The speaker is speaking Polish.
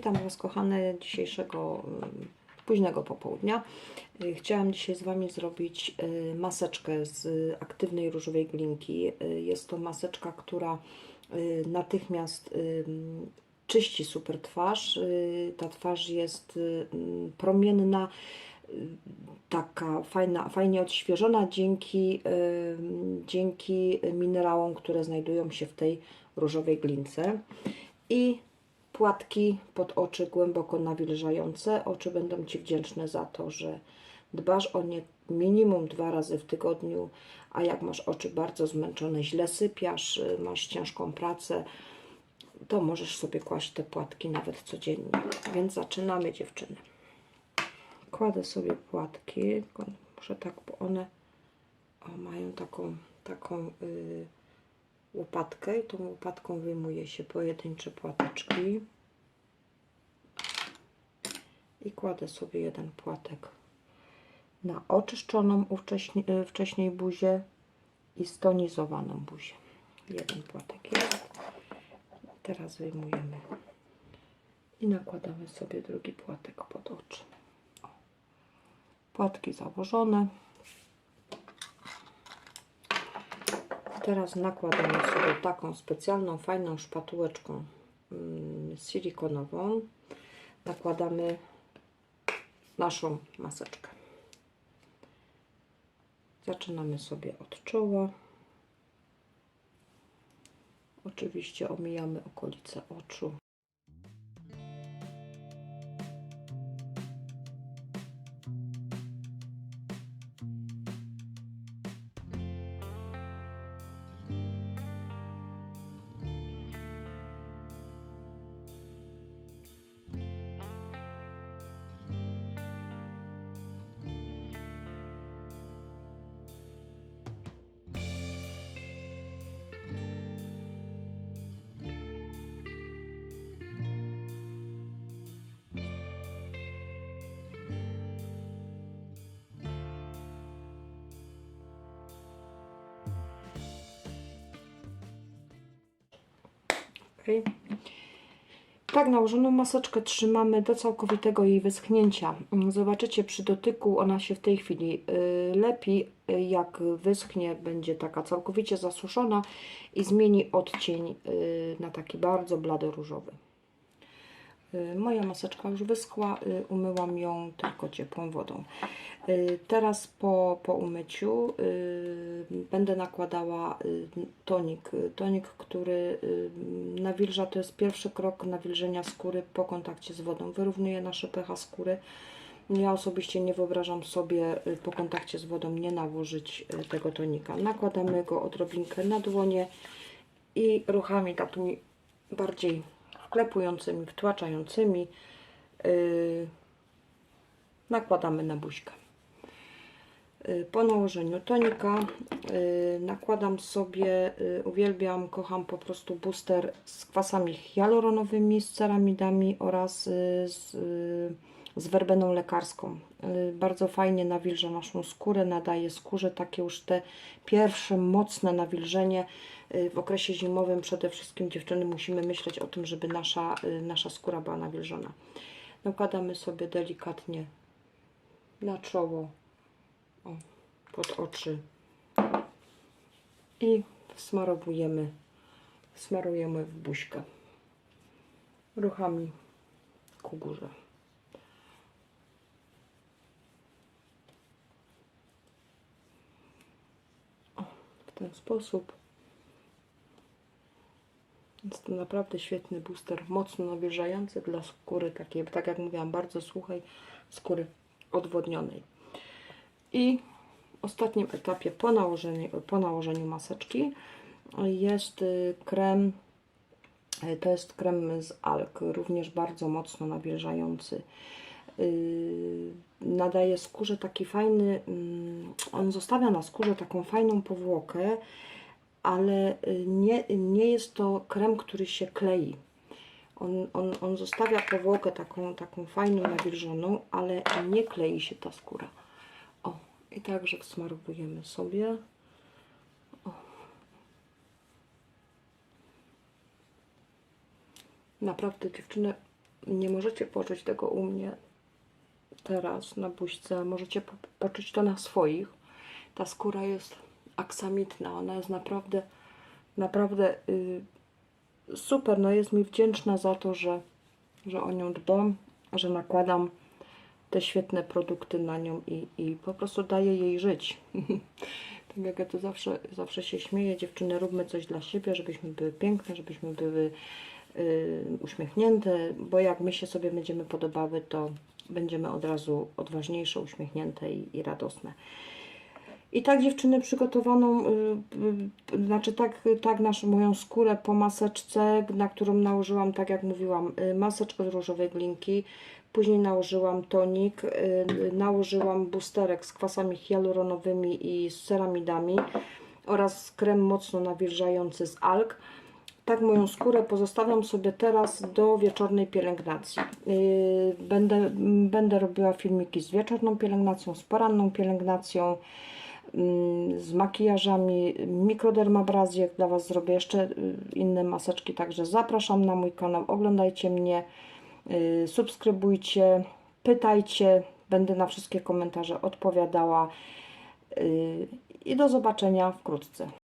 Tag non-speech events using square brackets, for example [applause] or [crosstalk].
Witam Was kochane dzisiejszego y, późnego popołudnia. Y, Chciałam dzisiaj z Wami zrobić y, maseczkę z aktywnej różowej glinki. Jest to maseczka, która natychmiast czyści super twarz. Ta twarz jest mm, promienna, taka fajna, fajnie odświeżona dzięki, dzięki minerałom, które znajdują się w tej różowej glince. I płatki pod oczy głęboko nawilżające. Oczy będą Ci wdzięczne za to, że dbasz o nie minimum dwa razy w tygodniu, a jak masz oczy bardzo zmęczone, źle sypiasz, y, masz ciężką pracę, to możesz sobie kłaść te płatki nawet codziennie. Więc zaczynamy dziewczyny. Kładę sobie płatki, muszę tak, bo one o, mają taką, taką y, łopatkę i tą łopatką wyjmuje się pojedyncze płateczki i kładę sobie jeden płatek na oczyszczoną wcześniej, wcześniej buzię i stonizowaną buzię. Jeden płatek jest. Teraz wyjmujemy i nakładamy sobie drugi płatek pod oczy. Płatki założone. Teraz nakładamy sobie taką specjalną, fajną szpatułeczką mm, silikonową. Nakładamy naszą maseczkę. Zaczynamy sobie od czoła. Oczywiście omijamy okolice oczu. Okay. Tak nałożoną maseczkę trzymamy do całkowitego jej wyschnięcia. Zobaczycie przy dotyku ona się w tej chwili y, lepi. Y, Jak wyschnie, będzie taka całkowicie zasuszona i zmieni odcień y, na taki bardzo blado-różowy. Y, Moja maseczka już wyschła, umyłam ją tylko ciepłą wodą. Y, Teraz po, po umyciu y, będę nakładała y, tonik. Tonik, który nawilża, to jest pierwszy krok nawilżenia skóry po kontakcie z wodą. Wyrównuje nasze pH skóry. Ja osobiście nie wyobrażam sobie po kontakcie z wodą nie nałożyć tego tonika. Nakładamy go odrobinkę na dłonie i ruchami takimi bardziej wklepującymi, wtłaczającymi nakładamy na buźkę. Yy, Po nałożeniu tonika yy, nakładam sobie, yy, uwielbiam, kocham po prostu booster z kwasami hialuronowymi, z ceramidami oraz z, z werbeną lekarską. Bardzo fajnie nawilża naszą skórę, nadaje skórze takie już te pierwsze mocne nawilżenie. W okresie zimowym przede wszystkim dziewczyny musimy myśleć o tym, żeby nasza, nasza skóra była nawilżona. Nakładamy sobie delikatnie na czoło, o, pod oczy i smarowujemy, smarujemy w buźkę ruchami ku górze. O, w ten sposób. Jest to naprawdę świetny booster, mocno nawilżający dla skóry, takiej, tak jak mówiłam, bardzo suchej skóry odwodnionej. I w ostatnim etapie po nałożeniu, po nałożeniu maseczki jest y, krem, y, to jest krem z alg, również bardzo mocno nawilżający. Yy, nadaje skórze taki fajny, mm, on zostawia na skórze taką fajną powłokę, ale y, nie, nie jest to krem, który się klei. On, on, on zostawia powłokę taką, taką fajną, nawilżoną, ale nie klei się ta skóra. I także wsmarowujemy sobie. O. Naprawdę dziewczyny nie możecie poczuć tego u mnie teraz na buźce, możecie po, poczuć to na swoich. Ta skóra jest aksamitna, ona jest naprawdę, naprawdę y, super. No jest mi wdzięczna za to, że, że o nią dbam, że nakładam te świetne produkty na nią i, i po prostu daję jej żyć. [laughs] tak jak ja to zawsze, zawsze się śmieję, dziewczyny, róbmy coś dla siebie, żebyśmy były piękne, żebyśmy były y, uśmiechnięte, bo jak my się sobie będziemy podobały, to będziemy od razu odważniejsze, uśmiechnięte i, i radosne. I tak dziewczyny przygotowaną, y, y, znaczy tak, tak naszą moją skórę po maseczce, na którą nałożyłam, tak jak mówiłam, y, maseczkę z różowej glinki, później nałożyłam tonik, y, nałożyłam boosterek z kwasami hialuronowymi i z ceramidami oraz krem mocno nawilżający z alg. Tak moją skórę pozostawiam sobie teraz do wieczornej pielęgnacji. Yy, Będę, będę robiła filmiki z wieczorną pielęgnacją, z poranną pielęgnacją, mm, z makijażami, mikrodermabrazję dla Was zrobię jeszcze y, inne maseczki, także zapraszam na mój kanał, oglądajcie mnie, y, subskrybujcie, pytajcie, będę na wszystkie komentarze odpowiadała y, i do zobaczenia wkrótce.